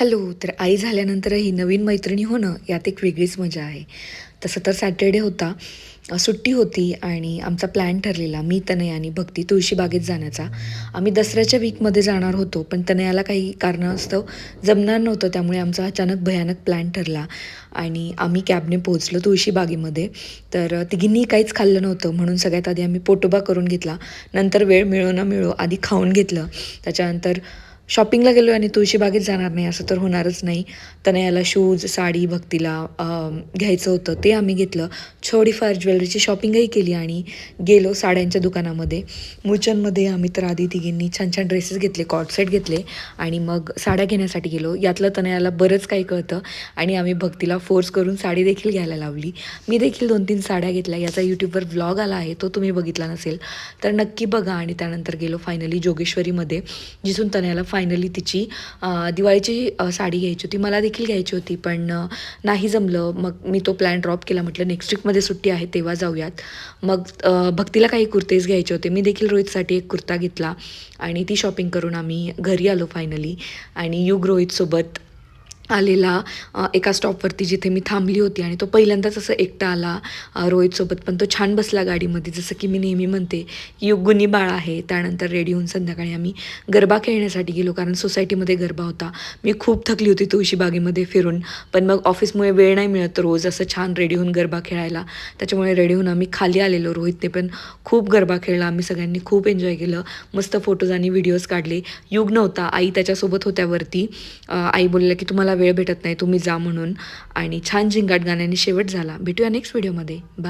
Hello तर आई झाल्यानंतरही नवीन मैत्रिणी होणं यात एक वेगळीच मजा आहे. तसं तर सॅटर्डे होता सुट्टी होती आणि आमचा प्लॅन ठरलेला मी तनया आणि भक्ती तुळशीबागेत जाण्याचा. आम्ही दसऱ्याच्या वीकमध्ये जाणार होतो पण तनयाला काही कारणास्तव जमणार नव्हतं त्यामुळे आमचा अचानक भयानक प्लॅन ठरला आणि आम्ही कॅबने पोहोचलो तुळशीबागेमध्ये तर तिघींनी काहीच खाल्लं नव्हतं म्हणून सगळ्यात आधी आम्ही पोटोबा करून घेतला. नंतर वेळ मिळो ना मिळो आधी खाऊन घेतलं. त्याच्यानंतर शॉपिंगला गेलो आणि तुळशीबागेत जाणार नाही असं तर होणारच नाही. तनयाला शूज साडी भक्तीला घ्यायचं होतं ते आम्ही घेतलं. थोडीफार ज्वेलरीची शॉपिंगही केली आणि गेलो साड्यांच्या दुकानामध्ये. मुचनमध्ये आम्ही तर आधी तिघींनी छान छान ड्रेसेस घेतले कॉट सेट घेतले आणि मग साड्या घेण्यासाठी गेलो. यातलं तनयाला बरंच काही कळतं आणि आम्ही भक्तीला फोर्स करून साडी देखील घ्यायला लावली. मी देखील दोन तीन साड्या घेतल्या. याचा यूट्यूबवर व्लॉग आला आहे तो तुम्ही बघितला नसेल. तर नक्की बघा आणि त्यानंतर गेलो फायनली जोगेश्वरीमध्ये जिथून तनयाला फायनली तिची दिवाळीची साडी घ्यायची होती. मला देखील घ्यायची होती पण नाही जमलं. मग मी तो प्लॅन ड्रॉप केला. म्हटलं नेक्स्ट वीकमध्ये सुट्टी आहे तेव्हा जाऊयात. मग भक्तीला काही कुर्तेज घ्यायचे होते. मी देखील रोहितसाठी एक कुर्ता घेतला आणि ती शॉपिंग करून आम्ही घरी आलो फायनली आणि युग रोहितसोबत आलेला एका स्टॉपवरती जिथे मी थांबली होती आणि तो पहिल्यांदाच असं एकटा आला रोहितसोबत पण तो छान बसला गाडीमध्ये जसं की मी नेहमी म्हणते की युग गुन्ही बाळ आहे. त्यानंतर रेडी होऊन संध्याकाळी आम्ही गरबा खेळण्यासाठी गेलो कारण सोसायटीमध्ये गरबा होता. मी खूप थकली होती तुळशीबागेमध्ये फिरून पण मग ऑफिसमुळे वेळ नाही मिळत रोज असं छान रेडी होऊन गरबा खेळायला. त्याच्यामुळे रेडी होऊन आम्ही खाली आलेलो रोहितने पण. खूप गरबा खेळला आम्ही सगळ्यांनी खूप एन्जॉय केलं. मस्त फोटोज आणि व्हिडिओज काढले. युग नव्हता आई त्याच्यासोबत होत्यावरती आई बोलल्या की तुम्हाला वेळ भेटत नाही तुम्ही जा म्हणून. आणि छान झिंगाट गाण्याने शेवट झाला. भेटूया नेक्स्ट व्हिडिओमध्ये बाय